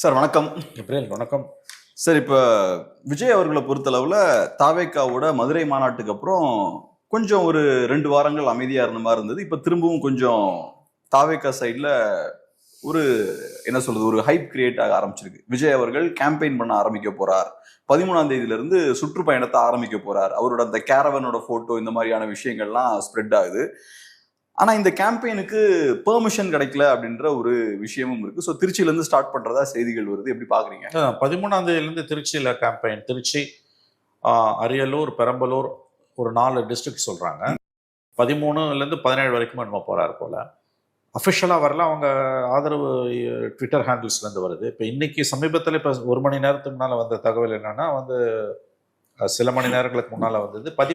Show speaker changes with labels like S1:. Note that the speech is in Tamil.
S1: சார் வணக்கம்.
S2: ஏப்ரல் வணக்கம்.
S1: சார் இப்போ விஜய் அவர்களை பொறுத்தளவில் தாவேக்காவோட மதுரை மாநாட்டுக்கு அப்புறம் கொஞ்சம் ஒரு ரெண்டு வாரங்கள் அமைதியாக இருந்த மாதிரி இருந்தது. இப்போ திரும்பவும் கொஞ்சம் தாவேக்கா சைடில் ஒரு என்ன சொல்றது ஒரு ஹைப் கிரியேட் ஆக ஆரம்பிச்சிருக்கு. விஜய் அவர்கள் கேம்பெயின் பண்ண ஆரம்பிக்க போறார். பதிமூணாம் தேதியில இருந்து சுற்றுப்பயணத்தை ஆரம்பிக்க போறார். அவரோட அந்த கேரவனோட போட்டோ இந்த மாதிரியான விஷயங்கள்லாம் ஸ்ப்ரெட் ஆகுது. ஆனால் இந்த கேம்பெயினுக்கு பெர்மிஷன் கிடைக்கல அப்படின்ற ஒரு விஷயமும் இருக்கு. ஸோ திருச்சியிலேருந்து ஸ்டார்ட் பண்ணுறதா செய்திகள் வருது. எப்படி
S2: பார்க்குறீங்க பதிமூணாம் தேதியிலேருந்து திருச்சியில் கேம்பெயின் திருச்சி அரியலூர் பெரம்பலூர் ஒரு நாலு டிஸ்ட்ரிக்ட் சொல்கிறாங்க பதிமூணுலேருந்து பதினேழு வரைக்கும் நம்ம போகிறாரு போல். அஃபிஷியலாக வரல. அவங்க ஆதரவு ட்விட்டர் ஹேண்டில்ஸ்லேருந்து வருது. இப்போ இன்றைக்கி சமீபத்தில் இப்போ ஒரு மணி நேரத்துக்கு முன்னால் வந்த தகவல் என்னென்னா வந்து சில மணி நேரங்களுக்கு முன்னால் வந்தது. பதி